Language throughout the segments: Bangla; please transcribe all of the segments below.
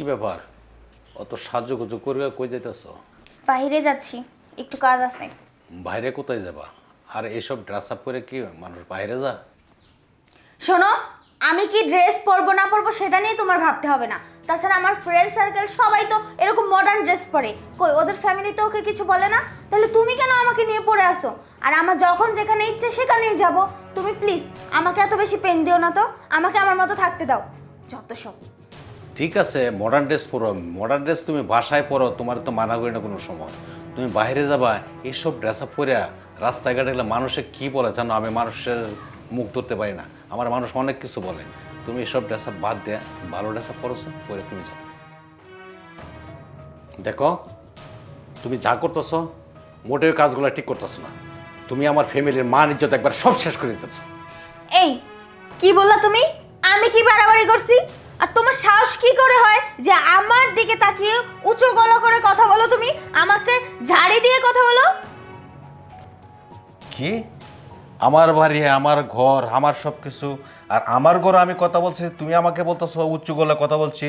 কি ব্যাপার? অত সাজুগুজু করে কই যাইতেছ? বাইরে যাচ্ছি একটু কাজ আছে। বাইরে কোথায় যাবা? আর এইসব ড্রেস আপ করে কি মানুষ বাইরে যা শোনো আমি কি ড্রেস পরবো না পরবো সেটা নিয়ে তোমার ভাবতে হবে না। তাছাড়া আমার ফ্রেন্ড সার্কেল সবাই তো এরকম মডার্ন ড্রেস পরে। কই ওদের ফ্যামিলিতে ওকে কিছু বলে না? তাহলে তুমি কেন আমাকে নিয়ে পড়ে আসো আর আমার যখন যেখানে ইচ্ছে সেখানেই যাব। তুমি প্লিজ আমাকে এত বেশি পেন দিও না তো। আমাকে আমার মতো থাকতে দাও। যত সব। ঠিক আছে মডার্ন ড্রেস পরো মডার্ন ড্রেস তুমি বাসায় পরো, তোমার তো মানা করি না কোনো সময়। তুমি বাইরে যাবা এইসব ড্রেস আপ পরে রাস্তাঘাটে গেলে মানুষে কি বলে জানো? আমি মানুষের মুখ ধরতে পারি না। আমার মানুষ অনেক কিছু বলে। তুমি এসব ড্রেস আপ বাদ দেয়া ভালো ড্রেস আপ পরেছো, পরে তুমি যাও। দেখো, তুমি যা করতেছো, মোটেও কাজগুলো ঠিক করতেছো না। তুমি আমার ফ্যামিলির মান, ইজ্জত একবার সব শেষ করে দিতেছো। এই, কি বললা তুমি? আমি কি বাড়াবাড়ি করছি? আর তোমার সাহস কি করে হয় যে আমার দিকে তাকিয়ে উঁচু গলা করে কথা বলো তুমি? আমাকে ঝাড়ি দিয়ে কথা বলো। কি? আমার বাড়ি, আমার ঘর, আমার সব কিছু আর আমার ঘরে আমি কথা বলছি, তুমি আমাকে বলতেছো উচ্চ গলা কথা বলছি।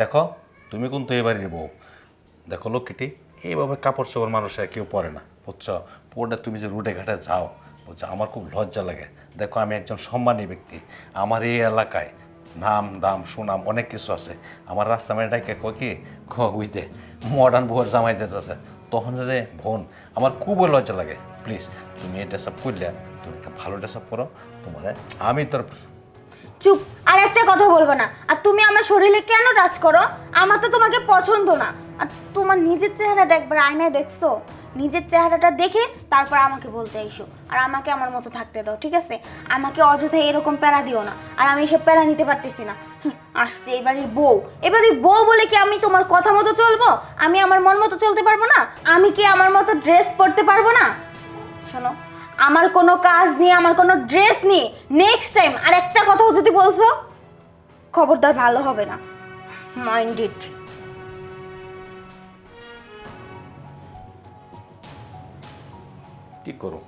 দেখো, তুমি কিন্তু এই বাড়ির বউ। দেখো লক্ষ্মীটি এইভাবে কাপড় চোপড় মানুষে কেউ পরে না, বুঝছ? পরে তুমি যে রুটে ঘাটে যাও, বুঝছ? আমার খুব লজ্জা লাগে। দেখো, আমি একজন সম্মানী ব্যক্তি। আমার এই এলাকায় নাম, দাম, সুনাম, অনেক কিছু আছে। আমার রাস্তা মেয়েটাকে কয় কি, খ বুঝতে মডার্ন বউয়ের জামাই যেতেছে তখন রে বোন, আমার খুবই লজ্জা লাগে। প্লিজ তুমি ড্রেস আপ করলে, তুমি একটা ভালো ড্রেস আপ করো, তোমার আমি তোর চুপ, আর একটা কথা বলব না। আর তুমি আমার শরীরে কেন টাচ করো? আমার তো তোমাকে পছন্দ না। আর তোমার নিজের চেহারাটা একবার আয়নায় দেখছ? নিজের চেহারাটা দেখে তারপর আমাকে বলতে এসো। আর আমাকে আমার মতো থাকতে দাও, ঠিক আছে? আমাকে অযথাই এরকম প্যারা দিও না। আর আমি এসব প্যারা নিতে পারতেছি না। আসছে এবারের বউ। এবারের বউ বলে কি আমি তোমার কথা মতো চলবো? আমি আমার মন মতো চলতে পারব না? আমি কি আমার মতো ড্রেস পরতে পারব না? শোনো, আমার কোনো কাজ নিয়ে আমার কোনো ড্রেস নিয়ে নেক্সট টাইম আর একটা কথাও যদি বলছো, খবরদার ভালো হবে না। মাইন্ড কি করো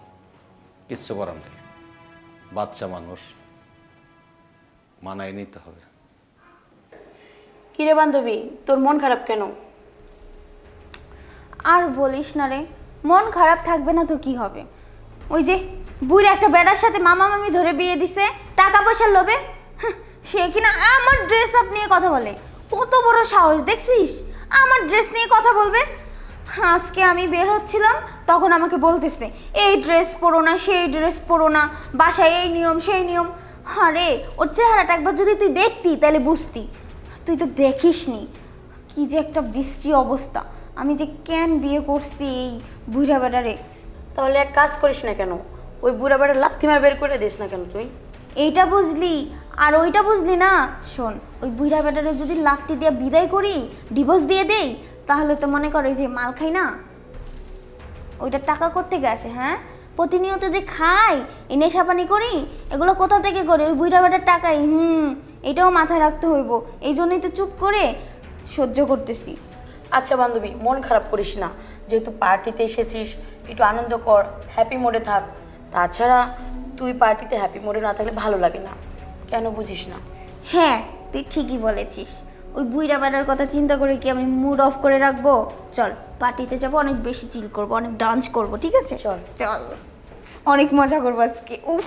কিচ্ছু করার নেই। বাচ্চা মানুষ মানায় নিতে হবে। কিরে বান্ধবী তোর মন খারাপ কেন? আর বলিস না রে মন খারাপ থাকবে না তো কি হবে? ওই যে বুড়ি একটা বেড়ার সাথে মামা মামি ধরে বিয়ে দিছে টাকা পয়সার লোভে? সে কিনা আমার ড্রেস আপ নিয়ে কথা বলে। কত বড় সাহস দেখছিস? আমার ড্রেস নিয়ে কথা বলবে? আজকে আমি বের হচ্ছিলাম তখন আমাকে বলতেছে এই ড্রেস পরো না সেই ড্রেস পরো না বাসায় এই নিয়ম সেই নিয়ম। আরে ওর চেহারাটা একবার যদি তুই দেখতি তাহলে বুঝতি। তুই তো দেখিসনি কি যে একটা বৃষ্টি অবস্থা। আমি যে কেন বিয়ে করছি এই বুড়া বেড়ারে তাহলে এক কাজ করিস না কেন? ওই বুড়া বেড়া লাথি মার বের করে দিস না কেন তুই? এইটা বুঝলি আর ওইটা বুঝলি না? শোন ওই বুড়া বেটারে যদি লাত্তি দিয়ে বিদায় করি ডিভোর্স দিয়ে দেই তাহলে তো মনে করে যে মাল খাই না? ওইটা টাকা করতে গেছে হ্যাঁ? প্রতিনিয়ত যে খাই এই নেশাপানি করি এগুলো কোথা থেকে করি? ওই বুড়া বেটার টাকাই হুম এটাও মাথায় রাখতে হইব। এই জন্যই তো চুপ করে সহ্য করতেছি। আচ্ছা বান্ধবী মন খারাপ করিস না। যেহেতু পার্টিতে এসেছিস একটু আনন্দ কর হ্যাপি মোডে থাক। তাছাড়া তুই পার্টিতে হ্যাপি মোডে না থাকলে ভালো লাগে না। কেন বুঝিস না? হ্যাঁ তুই ঠিকই বলেছিস। ওই বুইরা বেড়ার কথা চিন্তা করে কি আমি মুড অফ করে রাখব? চল পার্টিতে যাব অনেক বেশি চিল করব অনেক ডান্স করব ঠিক আছে? চল। চল। অনেক মজা করব আজকে উফ।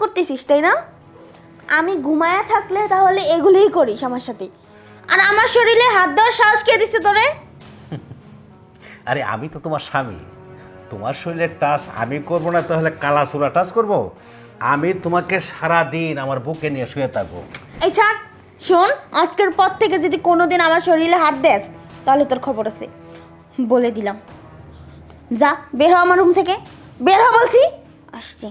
করতেছিস তাই না? আমি ঘুমায়া থাকলে তাহলে এগুলোই করিস আমার সাথে। আর আমার শরীরে হাত দেওয়ার সাহস কে দিচ্ছে তোরে? আরে আমি তো তোমার স্বামী। তোমার শরীরের টাচ আমি করব না তাহলে কালাসুরা টাচ করব? আমি তোমাকে সারা দিন আমার বুকে নিয়ে শুয়ে থাকব। এই ছাড় শোন আজকের পর থেকে যদি কোনোদিন আমার শরীরে হাত দেস তাহলে তোর খবর আছে। বলে দিলাম। যা বের হ আমার রুম থেকে। বের হ বলছি। আসছি।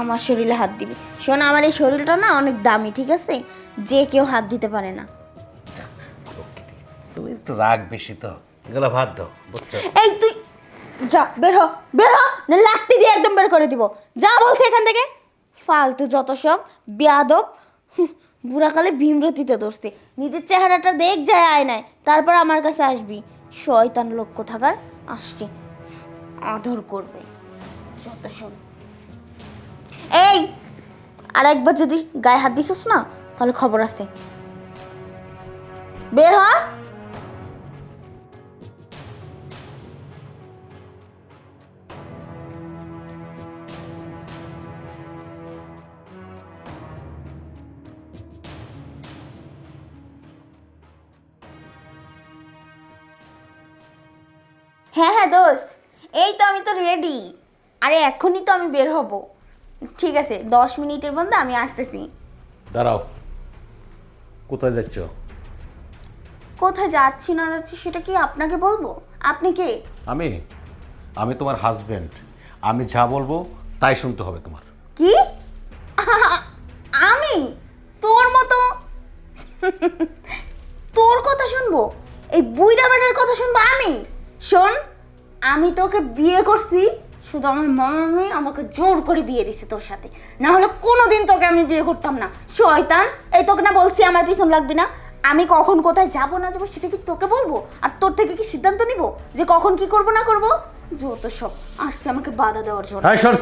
আমার শরীরে হাত দিবি। শোন আমার এই শরীরটা না অনেক দামি ঠিক আছে? যে কেউ হাত দিতে পারে না। তুমি একটু রাগ বেশি তো। এগুলো ভাত দাও বুঝছ? এই তুই যা বের হ বের হ না লাত্তি দিয়ে একদম বের করে দিব। যা বলছে এখান থেকে। ফালতু যত সব বেয়াদব বুড়াকালে ভীমরতিতে ধরছে। নিজের চেহারাটা দেখ যায় আয়নায় তারপর আমার কাছে আসবি। শয়তান লক্ষ্য থাকার আসছে। আদর করবে। যত সব এই আর একবার যদি গায়ে হাত দিছিস না, তাহলে খবর আছে। বের হ। হ্যাঁ হ্যাঁ দোস্ত। এই তো আমি তো রেডি আরে, এখনই তো আমি বের হব। ঠিক আছে দশ মিনিটের মধ্যে আমি আসতেছি। দাঁড়াও কোথায় যাচ্ছ? কোথায় যাচ্ছি না যাচ্ছি সেটা কি আপনাকে বলব? আপনি কে? আমি? আমি তোমার হাজবেন্ড আমি যা বলব তাই শুনতে হবে তোমার। কি? আমি? তোর মতো? তোর কথা শুনব? এই বুইড়া বেটার কথা শুনব আমি? শোন আমি তোকে বিয়ে করছি শুধু আমার মামা আমাকে জোর করে বিয়ে দিছে তোর সাথে। না হলে কোনোদিন তোকে আমি বিয়ে করতাম না। শয়তান, এই তোকে না বলছি আমার পিছন লাগবি না। আমি কখন কোথায় যাব না যাব সেটা কি তোকে বলব? আর তোর থেকে কি সিদ্ধান্ত নিব যে কখন কি করব না করব? যত সব, আসছে আমাকে বাধা দেওয়ার জন্য। হ্যাঁ শোন,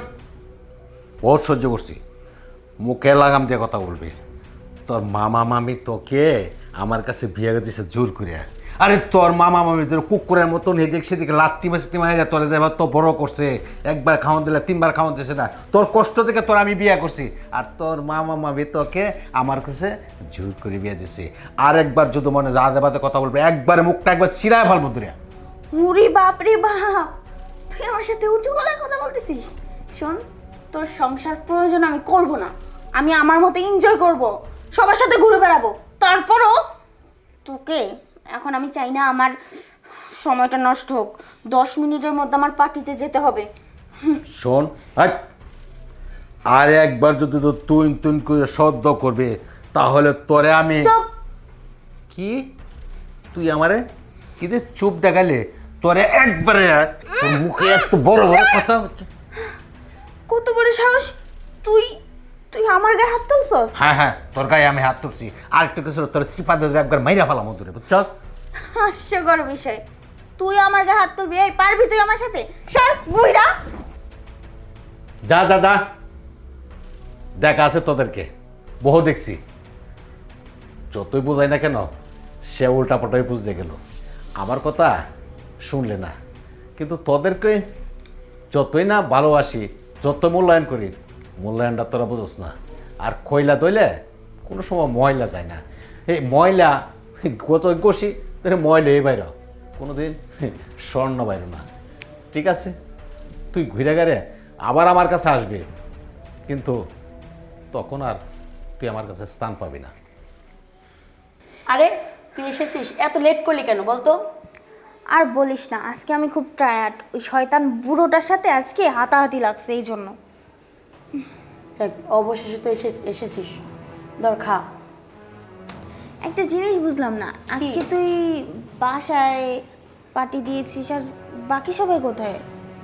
বহুত সহ্য করছি। মুখে লাগাম দিয়ে কথা বলবি। তোর মামা মামি তোকে আমার কাছে বিয়ে দিছে জোর করে আরে তোর মামা মামি তোর কুকুরের মতন এদিক সেদিকে লাত্তি মাসি মাইরা তোর দেবার তো বড় করছে। একবার খাওয়ান দিলে, তিনবার খাওয়ান দিছে না। তোর কষ্ট থেকে তোর আমি বিয়ে করছি। আর তোর মামা মামি তোকে আমার কাছে জোর করে বিয়ে দিছে। আর একবার যদি মনে রাধে বাদে কথা বলবে, একবার মুখটা একবার চিরায় ফেলব দূরে উরি বাপ রে বাপ, তুই আমার সাথে উঁচু গলায় কথা বলতেছিস? শোন, তোর সংসার প্রয়োজন আমি করব না। আমি আমার মতো এনজয় করব। সবার সাথে ঘুরে বেড়াবো। তারপরও তোকে এখন আমি চাই না আমার সময়টা নষ্ট হোক। দশ মিনিটের মধ্যে আমার পার্টিতে যেতে হবে। শোন আর একবার যদি তো তুই তুই করে শব্দ করবে তাহলে তোরে আমি কি? তুই আমারে? কি রে চুপ দেখালে? তোরে একবারে মুখে এত বড় বড় কথা হচ্ছে। কত বড় সাহস? তুই তুই আমার গায়ে হাত তুলছস? হ্যাঁ হ্যাঁ তোর গায়ে আমি হাত তুলছি। আর একটু কিছু তোর চিপা একবার মাইরা ফেলাম দূরে বুঝছ হাস্যকর বিষয়। তুই আমার গায়ে হাত তুলবি এই পারবি তুই আমার সাথে? সর বুইরা! যা যা যা। দেখা আছে তোদেরকে। বহু দেখছি। যতই বোঝাই না কেন সে উল্টা বুঝতে গেল। আমার কথা শুনলে না। কিন্তু তোদেরকে যতই না ভালোবাসি যত মূল্যায়ন করি মূল্যায়নটা তোরা বুঝোস না। আর কয়লা দইলে কোনো সময় ময়লা যায় না। এই ময়লা, গত কষি তাহলে ময়লা এই বাইর কোনোদিন স্বর্ণ বাইর না। ঠিক আছে? তুই ঘুরে গেলে আবার আমার কাছে আসবে। কিন্তু তখন আর তুই আমার কাছে স্থান পাবি না। আরে, তুই এসেছিস? এত লেট করলি কেন বলতো? আর বলিস না, আজকে আমি খুব টায়ার্ড ওই শয়তান বুড়োটার সাথে আজকে হাতাহাতি লাগছে এই জন্য অবশেষে তো এসে এসেছিস। ধর খা। একটা জিনিস বুঝলাম না। আজকে তুই বাসায় পার্টি দিয়েছিস আর বাকি সবাই কোথায়?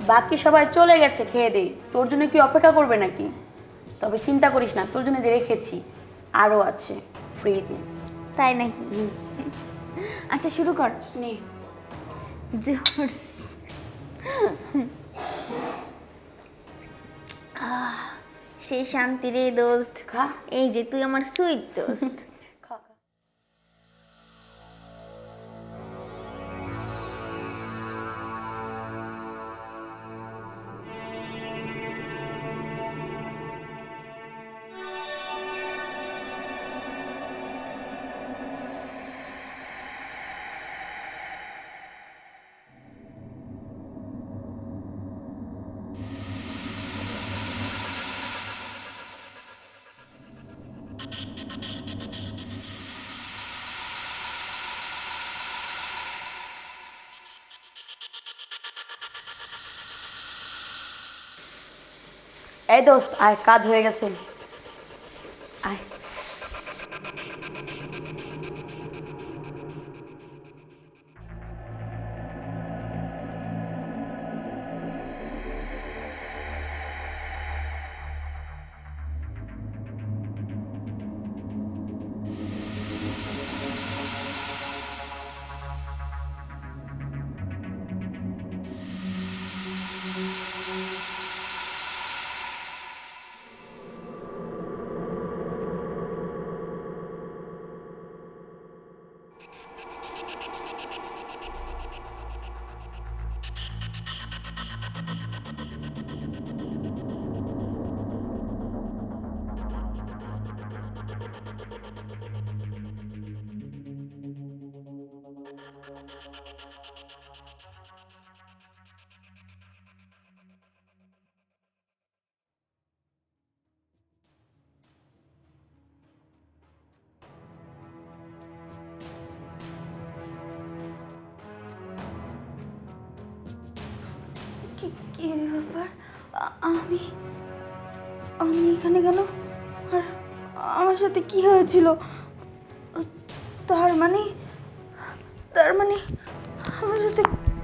বাকি সবাই চলে গেছে খেয়ে দে। তোর জন্য কি অপেক্ষা করবে নাকি? তবে চিন্তা করিস না তোর জন্য যে রেখেছি আরও আছে ফ্রিজে তাই নাকি? আচ্ছা শুরু কর। নে। জোরস। আহ, সেই শান্তি রে দোস্ত। খা। এই যে তুই আমার সুইট দোস্ত। এই দোস্ত আয় কাজ হয়ে গেছে। কি কি ব্যাপার আমি আমি এখানে কেন? আর আমার সাথে কি হয়েছিল? তার মানে তার মানে আমার সাথে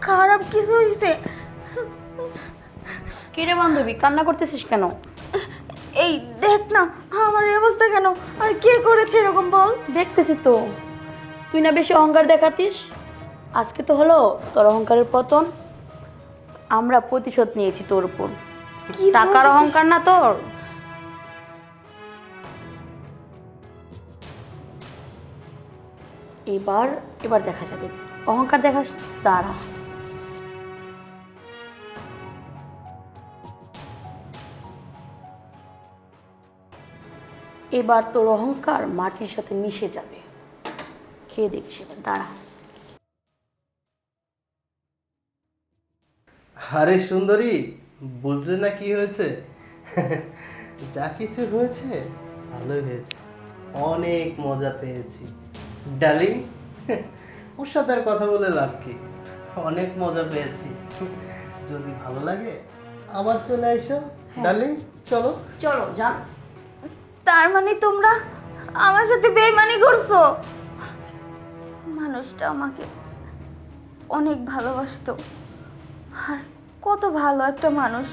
খারাপ কিছু হয়েছে। কিরে বান্ধবী কান্না করতেছিস কেন? এই দেখ না আমার এই অবস্থা কেন? আর কে করেছে এরকম বল? দেখতেছি তো। তুই না বেশি অহংকার দেখাতিস? আজকে তো হলো তোর অহংকারের পতন। আমরা প্রতিশোধ নিয়েছি তোর উপর। টাকার অহংকার না তোর? এবার এবার দেখা যাবে। অহংকার দেখাস দাঁড়া। এবার তোর অহংকার মাটির সাথে মিশে যাবে। খেয়ে দেখিস এবার দাঁড়া। আরে সুন্দরী বুঝলে না কি হয়েছে? যা কিছু হয়েছে ভালোই হয়েছে। অনেক মজা পেয়েছি। ডার্লিং ওর সাথে আর কথা বলে লাভ কি? অনেক মজা পেয়েছি। যদি ভালো লাগে আবার চলে এসো। ডার্লিং চলো। চলো যান। তার মানে তোমরা আমার সাথে বেইমানি করছ? মানুষটা আমাকে অনেক ভালোবাসতো। আর কত ভালো একটা মানুষ।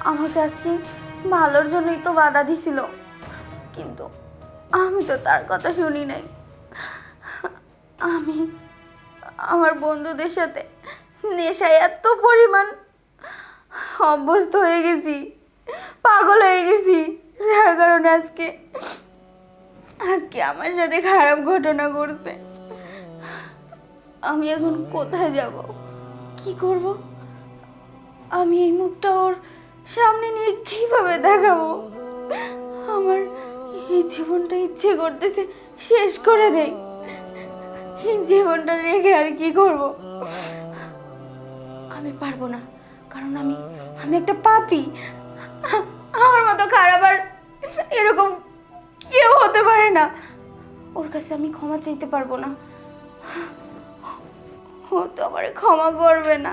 আমাকে আজকে ভালোর জন্যই তো বাধা দিছিল। কিন্তু আমি তো তার কথা শুনি নাই। আমি আমার বন্ধুদের সাথে নেশায় এত পরিমাণ অভ্যস্ত হয়ে গেছি, পাগল হয়ে গেছি। যার কারণে আজকে আজকে আমার সাথে খারাপ ঘটনা ঘটছে। আমি এখন কোথায় যাব? কি করব? আমি এই মুখটা ওর সামনে নিয়ে কীভাবে দেখাবো? আমার এই জীবনটা ইচ্ছে করতেছে শেষ করে দেই। এই জীবনটা রেখে আর কি করব? আমি পারব না, কারণ আমি আমি একটা পাপি। আমার মতো খারাপ আর এরকম কেউ হতে পারে না। ওর কাছে আমি ক্ষমা চাইতে পারব না। ও তো আমার ক্ষমা করবে না।